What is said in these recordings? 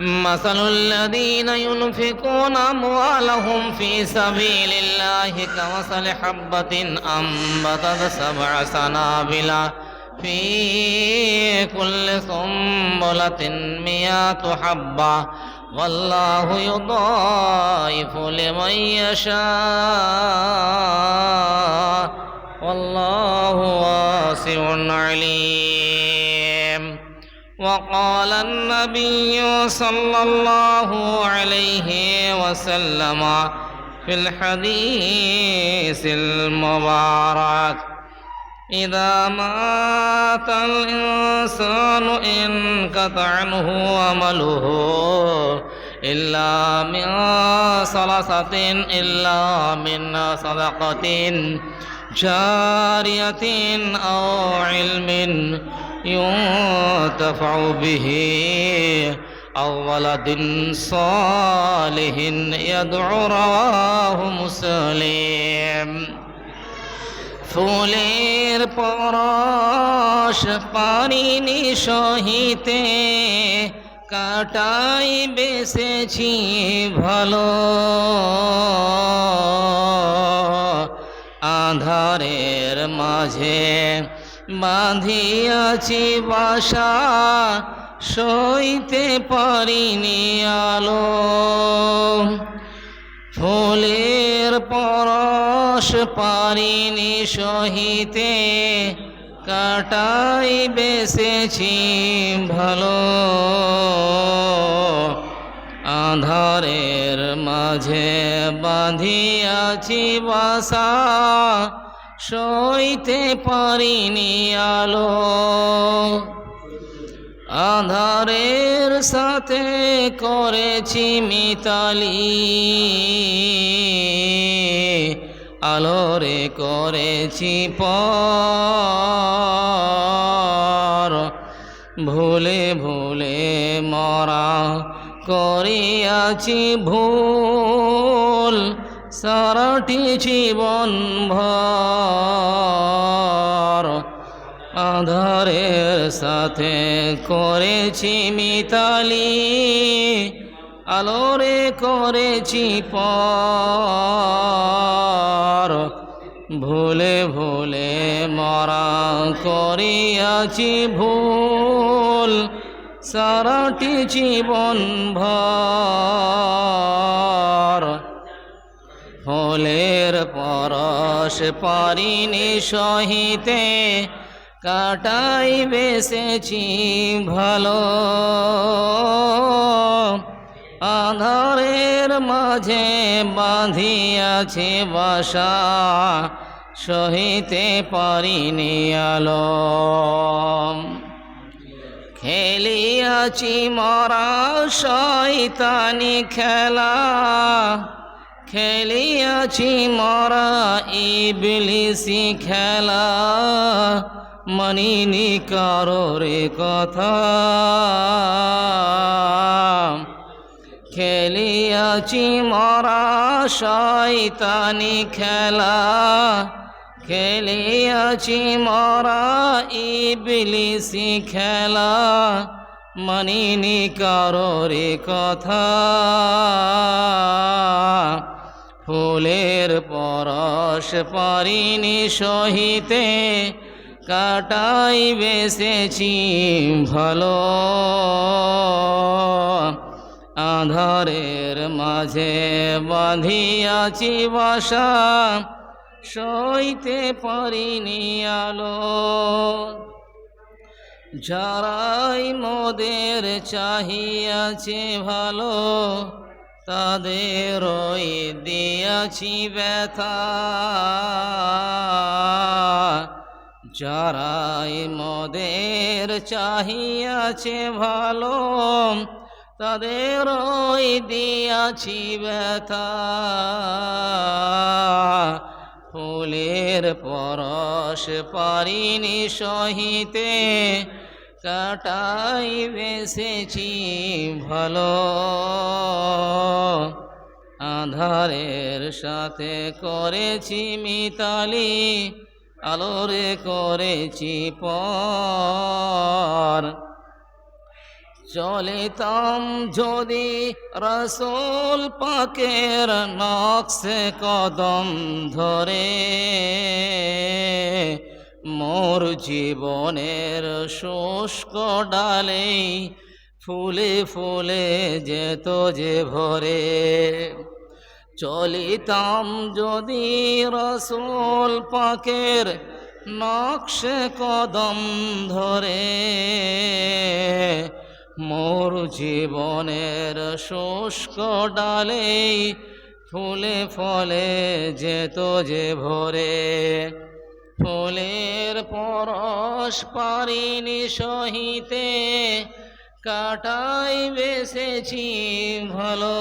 مثل الذين ينفقون أموالهم في سبيل الله كمثل حبة أنبتت سبع سنابل في كل سنبلة مئة حبة. والله يضاعف لمن يشاء. والله واسع عليم. وقال النبي صلى الله عليه وسلم في الحديث المبارك إذا مات الإنسان انقطع عنه عمله إلا من صلصة إلا من صدقة جارية أو علم ينتفع به أو ولد صالح يدعو رواه مسلم ফুলের পরশ পারিনি সহিতে কাটাই বেসেছি ভালো আধারের মাঝে বাঁধিয়াছি বাসা সইতে পারিনি আলো। ফুলের পরশ পারিনি সহিতে, কাটাই বেসেছি ভালো। আধারের মাঝে বাঁধিয়াছি বাসা সইতে পারিনি আলো। আধারের সাথে করেছি মিতালি। আলোরে করেছি পর। ভুলে ভুলে মরা করিয়াছি ভুল। সারাটি জীবন ভর আধারের সাথে করেছি মিতালি, আলোরে করেছি পর। ভুলে ভুলে মরা করিয়াছি ভুল, সারাটি জীবন ভর। ফুলের পরশ পারিনি সহিতে, কাটাই বেসেছি ভালো। আধারের মাঝে বাঁধিয়াছে বাসা, সহিতে পারিনি আলো। খেলিয়াছি মরা শয়তানি খেলা খেলিয়াছি মরা ইবলিসি খেলা, মানিনি কারোরে কথা। খেলিয়াছি মরা শয়তানি খেলা, খেলিয়াছি মরা ইবলিসি খেলা, মানিনি কারোরে কথা। ফুলের পরশ পারিনি সহিতে কাটাই বেসেছি ভালো। আধারের মাঝে বাঁধিয়াছি বাসা, সইতে পারিনি আলো। যারাই মোদের চাহিয়াছে ভালো তাদের দিয়াছি ব্যথা। যারাই মোদের চাহিয়াছে ভালো তাদের দিয়াছি ব্যথা। ফুলের পরশ পারিনি সহিতে কাটাই বেসেছি ভালো। আধারের সাথে করেছি মিতালি, আলোরে করেছি পর। চলিতাম যদি রসুল পাকের নকশে কদম ধরে মোর জীবনের শুষ্ক ডালেই ফুলে ফুলে যেত যে ভরে। চলিতাম যদি রসুল পাকের নকশে কদম ধরে, মোর জীবনের শুষ্ক ডালেই ফুলে ফলে যেত যে ভরে। ফুলের পরশ পারিনি সহিতে কাটাই বেসেছি ভালো।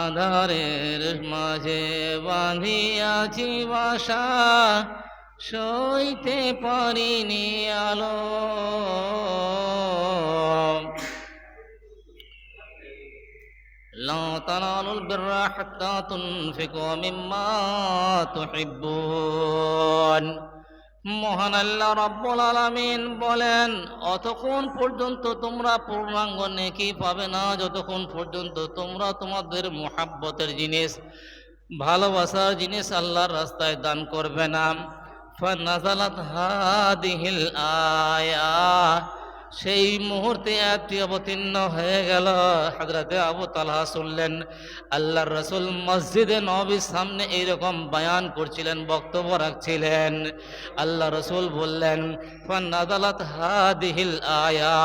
আধারের মাঝে বাঁধিয়াছি বাসা সইতে পারিনি আলো। تنالوا البر حتى تنفقوا مما تحبون মহান আল্লাহ রব্বুল আলামিন বলেন অতক্ষণ পর্যন্ত তোমরা পূর্ণাঙ্গ নেকি পাবে না যতক্ষণ পর্যন্ত তোমরা তোমাদের মোহাব্বতের জিনিস ভালোবাসার জিনিস আল্লাহর রাস্তায় দান করবে না ফানাজালাত হাদিহিল আয়া সেই মুহূর্তে একটি অবতীর্ণ হয়ে গেল। হাজরাতে আবু তালহা শুনলেন, আল্লাহর রসুল মসজিদে নবীর সামনে এইরকম বয়ান করছিলেন, বক্তব্য রাখছিলেন। আল্লাহ রসুল বললেন ফান্নাদালাত হাদিহিল আয়া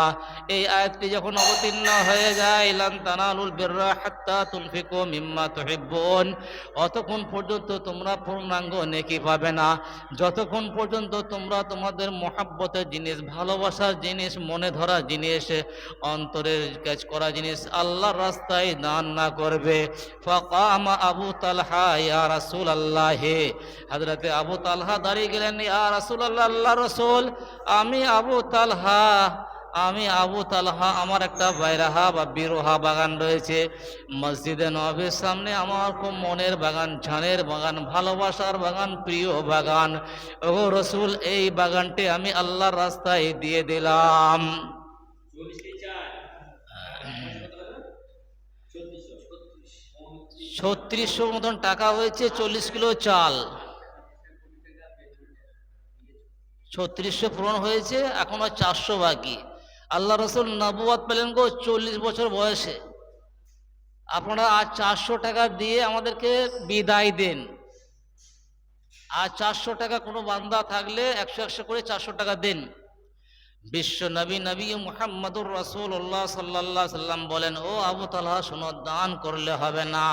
এই আয়াতটি যখন অবতীর্ণ হয়ে যায়, লান তানালুল হাত্তা তুনফিকু মিম্মা তুহিব্বুন অতক্ষণ পর্যন্ত তোমরা পূর্ণাঙ্গ নেকি পাবে না। যতক্ষণ পর্যন্ত তোমরা তোমাদের মহাব্বতের জিনিস, ভালোবাসার জিনিস মনে ধরা জিনিস অন্তরের কাজ করা জিনিস আল্লাহর রাস্তায় দান না করবে। ফকামা আবু তালহা, ইয়া রাসূল আল্লাহ হযরতে আবু তালহা দাঁড়িয়ে গেলেন, ইয়া রাসূল আল্লাহ আল্লাহ রসুল, আমি আবু তালহা আমি আবু তালহা, আমার একটা বাইরাহা বা বিরোহা বাগান রয়েছে। মসজিদে নবের সামনে আমার খুব মনের বাগান ছানের বাগান, ভালোবাসার বাগান, প্রিয় বাগান। ও রসুল, এই বাগানটি আমি আল্লাহর রাস্তায় দিয়ে দিলাম। ছত্রিশশো মতন টাকা হয়েছে, চল্লিশ কিলো চাল। ছত্রিশশো পূরণ হয়েছে, এখনও চারশো বাকি। আল্লাহ রসুল নবুয়াদ পেলেন গো চল্লিশ বছর বয়সে। আপনারা আজ চারশো টাকা দিয়ে আমাদেরকে বিদায় দেন। আর চারশো টাকা কোনো বান্দা থাকলে একশো একশো করে চারশো টাকা দেন। বিশ্ব নবী নবী মুহাম্মদুর রসুল্লাহ সাল্লাহ সাল্লাম বলেন, ও আবু তালহা, শোনো, দান করলে হবে না।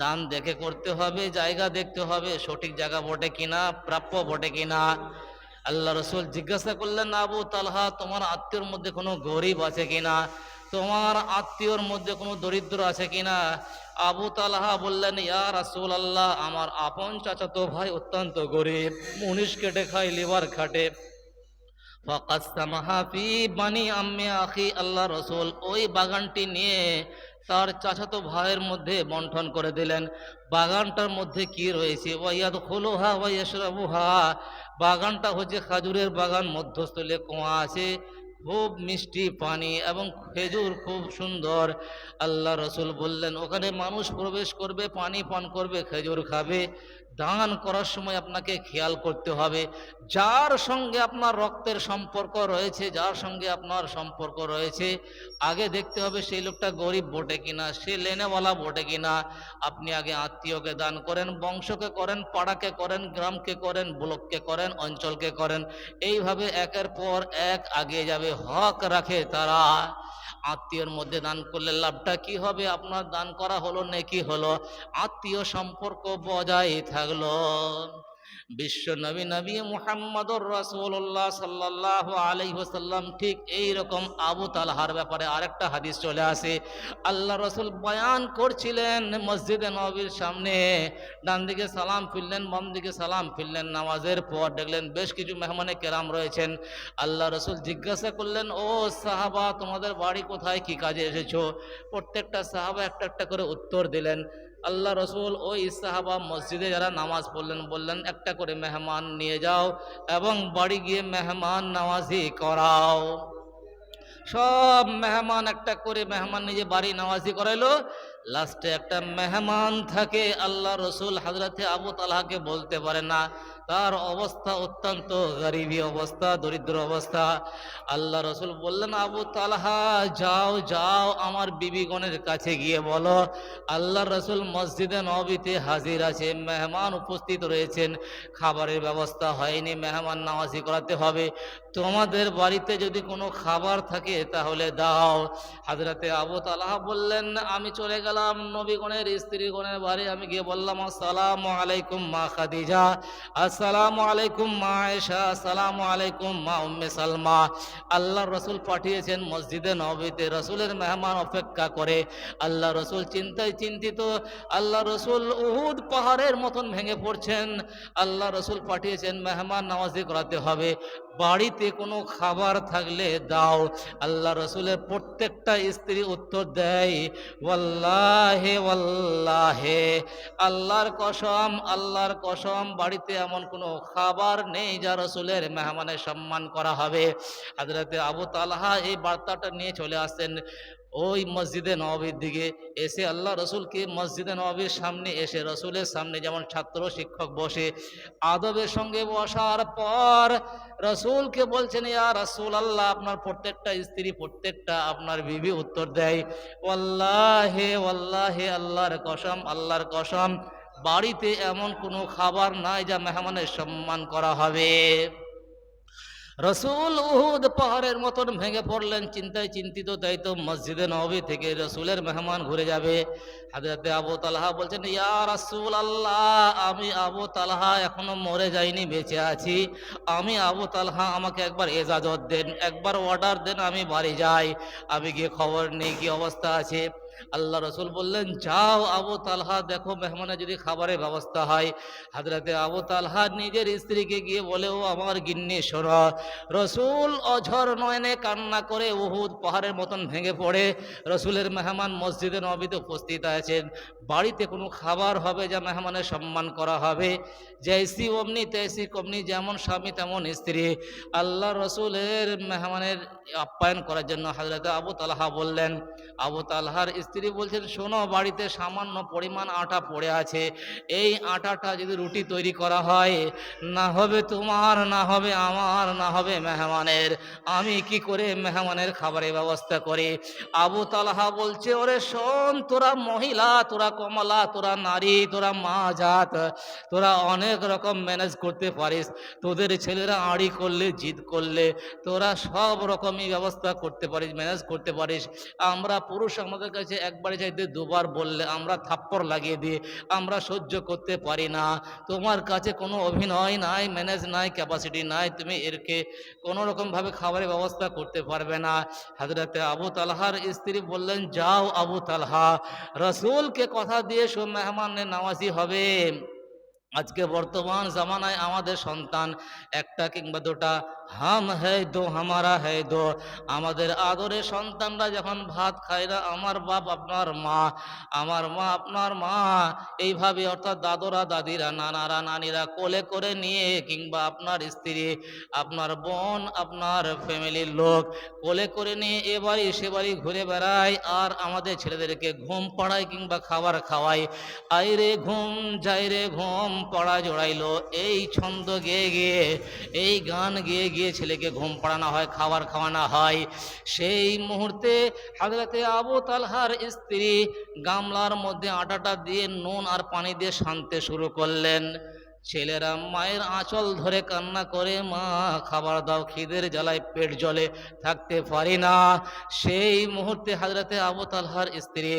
দান দেখে করতে হবে, জায়গা দেখতে হবে, সঠিক জায়গা বটে কিনা, প্রাপ্য বটে কিনা। আল্লাহ রসুল জিজ্ঞাসা করলেন, আবু তালহা, তোমার আত্মীয়র মধ্যে কোনো গরিব আছে কিনা? তোমার আত্মীয়র মধ্যে কোনো দরিদ্র আছে কিনা? আবু তালহা বললেন, ইয়া রাসুল আল্লাহ আমার আপন চাচাতো ভাই অত্যন্ত গরিব, মুনিশ কেটে খায়, লিভার খাটে। ফাকাসসামাহা ফি বানি আম্মি আখি। আল্লাহ রসুল ওই বাগানটি নিয়ে তার চাচাতো ভাইয়ের মধ্যে বন্টন করে দিলেন। বাগানটার মধ্যে কি রয়েছে? ওয়াইয়াদ খোলোহা ওয়াইয়াশরাবুহা। বাগানটা হচ্ছে খাজুরের বাগান, মধ্যস্থলে কোয়া আছে। খুব মিষ্টি পানি এবং খেজুর খুব সুন্দর। আল্লাহ রসুল বললেন, ওখানে মানুষ প্রবেশ করবে, পানি পান করবে, খেজুর খাবে। দান করার সময় আপনাকে খেয়াল করতে হবে। যার সঙ্গে আপনার রক্তের সম্পর্ক রয়েছে, যার সঙ্গে আপনার সম্পর্ক রয়েছে, আগে দেখতে হবে সেই লোকটা গরিব বটে কিনা, সে লেনেওয়ালা বটে কিনা। আপনি আগে আত্মীয়কে দান করেন, বংশকে করেন, পাড়াকে করেন, গ্রামকে করেন, ব্লককে করেন, অঞ্চলকে করেন। এইভাবে একের পর এক আগে যাবে। হক রাখে তারা। আত্মীয়র মধ্যে দান করলে লাভটা কি হবে? আপনার দান করা হলো, নেকি হলো? আত্মীয় সম্পর্ক বজায় থাকল। বিশ্ব নবী নবী মুহাম্মদুর রাসূলুল্লাহ সাল্লাল্লাহু আলাইহি ওয়াসাল্লাম, ঠিক এই রকম আবু তালহার ব্যাপারে আরেকটা হাদিস চলে আসে। আল্লাহ রসুল বয়ান করছিলেন মসজিদে নবীর সামনে, ডান দিকে সালাম ফিরলেন, বাম দিকে সালাম ফিরলেন, নামাজের পর দেখলেন বেশ কিছু মেহমানে কেরাম রয়েছেন। আল্লাহ রসুল জিজ্ঞাসা করলেন, ও সাহাবা, তোমাদের বাড়ি কোথায়? কি কাজে এসেছ? প্রত্যেকটা সাহাবা একটা একটা করে উত্তর দিলেন। আল্লাহ রসুল ওই ইসাহাবা মসজিদে যারা নামাজ পড়লেন, বললেন, একটা করে মেহমান নিয়ে যাও এবং বাড়ি গিয়ে মেহমান নামাজি করাও। সব মেহমান একটা করে মেহমান নিজে বাড়ি নামাজি করাইলো। লাস্টে একটা মেহমান থাকে, আল্লাহ রসুল হাজরাতে আবু তালাহাকে বলতে পারে না তার অবস্থা অত্যন্ত গরিবী অবস্থা, দরিদ্র অবস্থা। আল্লাহ রসুল বললেন, আবু তালহা, যাও যাও আমার বিবিগণের কাছে গিয়ে বলো। আল্লাহ রসুল মসজিদে নবীতে হাজির আছে, মেহমান উপস্থিত রয়েছেন। খাবারের ব্যবস্থা হয়নি, মেহমান নামাজি করাতে হবে। তোমাদের বাড়িতে যদি কোনো খাবার থাকে তাহলে দাও। হাজরাতে আবু তালাহা বললেন, আমি চলে গেলাম নবীগণের স্ত্রীগণের বাড়ি। আমি গিয়ে বললাম, আসসালামু আলাইকুম মা খাদিজা। আসসালামু আলাইকুম মা আয়েশা আসসালামু আলাইকুম মা উম্মে সালমা। আল্লাহ রসুল পাঠিয়েছেন মসজিদে নবীতে, রসুলের মেহমান অপেক্ষা করে। আল্লাহ রসুল চিন্তায় চিন্তিত, আল্লাহ রসুল উহুদ পাহাড়ের মতন ভেঙে পড়ছেন। আল্লাহ রসুল পাঠিয়েছেন মেহমান নামাজি করাতে হবে। বাড়িতে কোনো খাবার থাকলে দাও। আল্লাহ রসুলের প্রত্যেকটা স্ত্রী উত্তর দেয়, ওয়াল্লাহে ওয়াল্লাহে, আল্লাহর কসম আল্লাহর কসম, বাড়িতে এমন কোনো খাবার নেই যা রসুলের মেহমানের সম্মান করা হবে। হাজরাতে আবু তালহা এই বার্তাটা নিয়ে চলে আসছেন ওই মসজিদে নবীর দিকে এসে আল্লাহ রসুলকে মসজিদে নবীর সামনে এসে রসুলের সামনে যেমন ছাত্র শিক্ষক বসে আদবের সঙ্গে বসার পর রসুলকে বলছেন, ইয়া রসুল আল্লাহ আপনার প্রত্যেকটা স্ত্রী প্রত্যেকটা আপনার বিবি উত্তর দেয়। ওয়াল্লাহে ওয়াল্লাহে, আল্লাহর কসম আল্লাহর কসম, বাড়িতে এমন কোনো খাবার নাই যা মেহমানের সম্মান করা হবে। রসুল উহুদ পাহাড়ের মতন ভেঙে পড়লেন, চিন্তায় চিন্তিত, তাই তো মসজিদে নবী থেকে রসুলের মেহমান ঘুরে যাবে। হাজরাতে আবু তালহা বলছেন, ইয়া রাসূল আল্লাহ আমি আবু তালহা এখনও মরে যাইনি, বেঁচে আছি। আমি আবু তালহা, আমাকে একবার এজাজত দেন, একবার অর্ডার দেন, আমি বাড়ি যাই। আমি গিয়ে খবর নেই, কি অবস্থা আছে? আল্লাহ রসুল বললেন, যাও আবু তালহা, দেখো মেহমানের যদি খাবারের ব্যবস্থা হয়। হাজরাতে আবু তালহা নিজের স্ত্রীকে গিয়ে বলে, ও আমার গিন্নি সরা রসুল অঝর নয়নে কান্না করে উহুদ পাহাড়ের মতন ভেঙে পড়ে। রসুলের মেহমান মসজিদে নবীতে উপস্থিত আছেন। বাড়িতে কোনো খাবার হবে যা মেহমানের সম্মান করা হবে। জৈসি অমনি তেসি কমনি, যেমন স্বামী তেমন স্ত্রী। আল্লাহ রসুলের মেহমানের আপ্যায়ন করার জন্য হাজরতে আবু তালহা বললেন, আবু তালহার স্ত্রী বলছেন, শোনো, বাড়িতে সামান্য পরিমাণ আটা পড়ে আছে। এই আটাটা যদি রুটি তৈরি করা হয়, না হবে তোমার, না হবে আমার, না হবে মেহমানের। আমি কি করে মেহমানের খাবারের ব্যবস্থা করি? আবু তালহা বলছে, ওরে শোন, তোরা মহিলা, তোরা কমলা, তোরা নারী, তোরা মা জাত, তোরা অনেক রকম ম্যানেজ করতে পারিস। তোদের ছেলেরা আড়ি করলে, জিদ করলে, তোরা সব রকমই ব্যবস্থা করতে পারিস, ম্যানেজ করতে পারিস। আমরা পুরুষ আমাদের কাছে একবারে চাইতে দুবার বললে, আমরা থাপ্পড় লাগিয়ে দিই, আমরা সহ্য করতে পারি না। তোমার কাছে কোনো অভিনয় নাই, ম্যানেজ নাই ক্যাপাসিটি নাই, তুমি এরকে কোনো রকমভাবে খাবারের ব্যবস্থা করতে পারবে না। হাজরাতে আবু তালহার স্ত্রী বললেন, যাও আবু তালহা, রসুলকে কথা দিয়ে সব মেহমানের নামাজি হবে। আজকে বর্তমান জামানায় আমাদের সন্তান একটা কিংবা দুটা, হাম হ্যায় দো, হামারা হ্যায় দো। আমাদের আদরের সন্তানরা যখন ভাত খায় না, আমার বাপ আপনার মা, আমার মা আপনার মা। এইভাবে অর্থাৎ দাদরা, দাদিরা, নানারা, নানিরা কোলে করে নিয়ে কিংবা আপনার স্ত্রী, আপনার বোন, আপনার ফ্যামিলির লোক কোলে করে নিয়ে এ বাড়ি, সে বাড়ি ঘুরে বেড়ায় আর আমাদের ছেলেদেরকে ঘুম পাড়ায় কিংবা খাবার খাওয়ায়। আই রে ঘুম যাই রে ঘুম পড়া জোড়াইলো, এই ছন্দ গেয়ে গিয়ে, এই গান গেয়ে গিয়ে ছেলেকে ঘুম পাড়ানো হয়, খাবার খাওয়ানো হয়। সেই মুহূর্তে হাজরাতে আবু তালহার স্ত্রী গামলার মধ্যে আটাটা দিয়ে নুন আর পানি দিয়ে শানতে শুরু করলেন। ছেলেরা মায়ের আঁচল ধরে কান্না করে, মা, খাবার দাও, খিদের জ্বালায় পেট জলে থাকতে পারি না। সেই মুহূর্তে হাজরাতে আবু তালহার স্ত্রী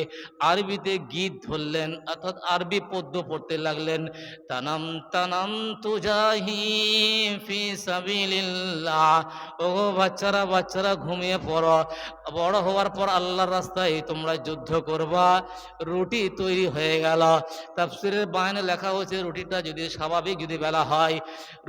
আরবিতে গীত ধরলেন, অর্থাৎ আরবি পদ্য পড়তে লাগলেন, তানাম তানাম তুজাহি ফি সাবিলিল্লাহ। ও বাচ্চারা বাচ্চারা ঘুমিয়ে পড়ো। বড় হওয়ার পর আল্লাহর রাস্তায় তোমরা যুদ্ধ করবা। রুটি তৈরি হয়ে গেল। তাফসিরের বায়নে লেখা হয়েছে, রুটিটা যদি সাবান স্বাভাবিক যদি বেলা হয়,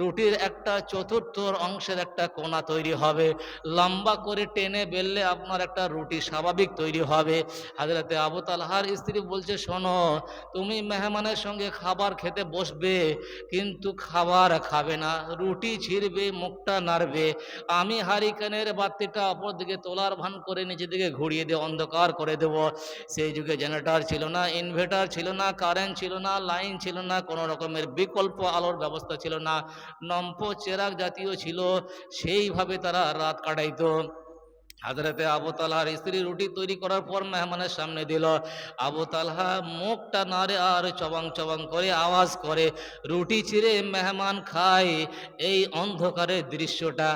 রুটির একটা চতুর্থ অংশের একটা কোনা তৈরি হবে। লম্বা করে টেনে বেললে আপনার একটা রুটি স্বাভাবিক তৈরি হবে। হাজরাতে আবু তালহার স্ত্রী বলছে, শোনো, তুমি মেহমানের সঙ্গে খাবার খেতে বসবে, কিন্তু খাবার খাবে না। রুটি ছিঁড়বে, মুখটা নাড়বে। আমি হারিকেনের বাতিটা অপর দিকে তোলার ভান করে নিচের দিকে ঘুরিয়ে দিয়ে অন্ধকার করে দেব। সেই যুগে জেনারেটর ছিল না, ইনভার্টার ছিল না, কারেন্ট ছিল না, লাইন ছিল না, কোনো রকমের বিকল্প আলোর ব্যবস্থা ছিল না নম্প চেরাক জাতীয় ছিল সেইভাবে তারা রাত কাটাইতো। হাজরাতে আবু তালহার স্ত্রী রুটি তৈরি করার পর মেহমানের সামনে দিল। আবু তালহা মুখটা নাড়ে আর চবাং চবাং করে আওয়াজ করে, রুটি ছিঁড়ে মেহমান খায়, এই অন্ধকারের দৃশ্যটা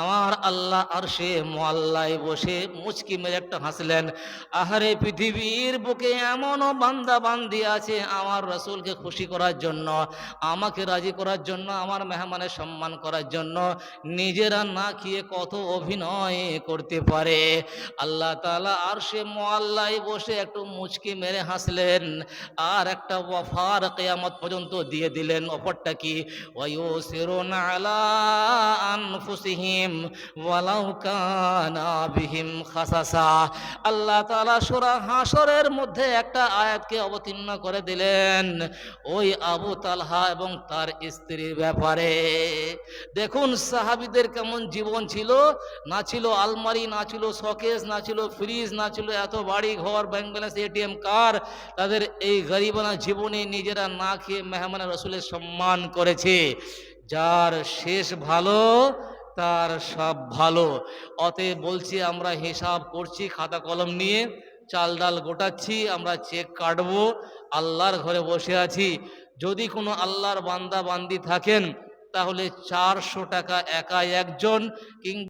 আমার আল্লাহ আর সে মোয়াল্লায় বসে মুচকি মেরে একটা হাসলেন। আহারে পৃথিবীর বুকে এমনও বান্দা বান্দি আছে আমার রসুলকে খুশি করার জন্য, আমাকে রাজি করার জন্য, আমার মেহমানের সম্মান করার জন্য, নিজেরা না খেয়ে কত অভিনয় করতে পারে। আল্লাহ তালা আর সে মোয়াল্লায় বসে একটু মুচকি মেরে হাসলেন, আর একটা ওয়াফার কেয়ামত পর্যন্ত দিয়ে দিলেন। অপরটা কি? ওয়ুসিরুনা আলা আনফুসিহিম ওয়ালাউ কানা বিহিম খাসাসা। আল্লাহ তাআলা সূরা হাসরের মধ্যে একটা আয়াতকে অবতীর্ণ করে দিলেন, ওই আবু তালহা এবং তার স্ত্রীর ব্যাপারে। দেখুন, সাহাবিদের কেমন জীবন ছিল? না ছিল আলমারি না ছিল, শকেস না ছিল, ফ্রিজ না ছিল, এত বাড়ি ঘর ব্যাংক ব্যালেন্স এটিএম কার তাদের এই গরিবানা জীবনে নিজেরা না খেয়ে মেহমান রসুলের সম্মান করেছে। যার শেষ ভালো, তার সব ভালো। অতএব বলছি, আমরা হিসাব করছি, খাতা কলম নিয়ে, চাল ডাল গোটাচ্ছি, আমরা চেক কাটবো, আল্লাহর ঘরে বসে আছি। যদি কোনো আল্লাহর বান্দা বান্দি থাকেন, তাহলে চারশো টাকা একা একজন, কিংবা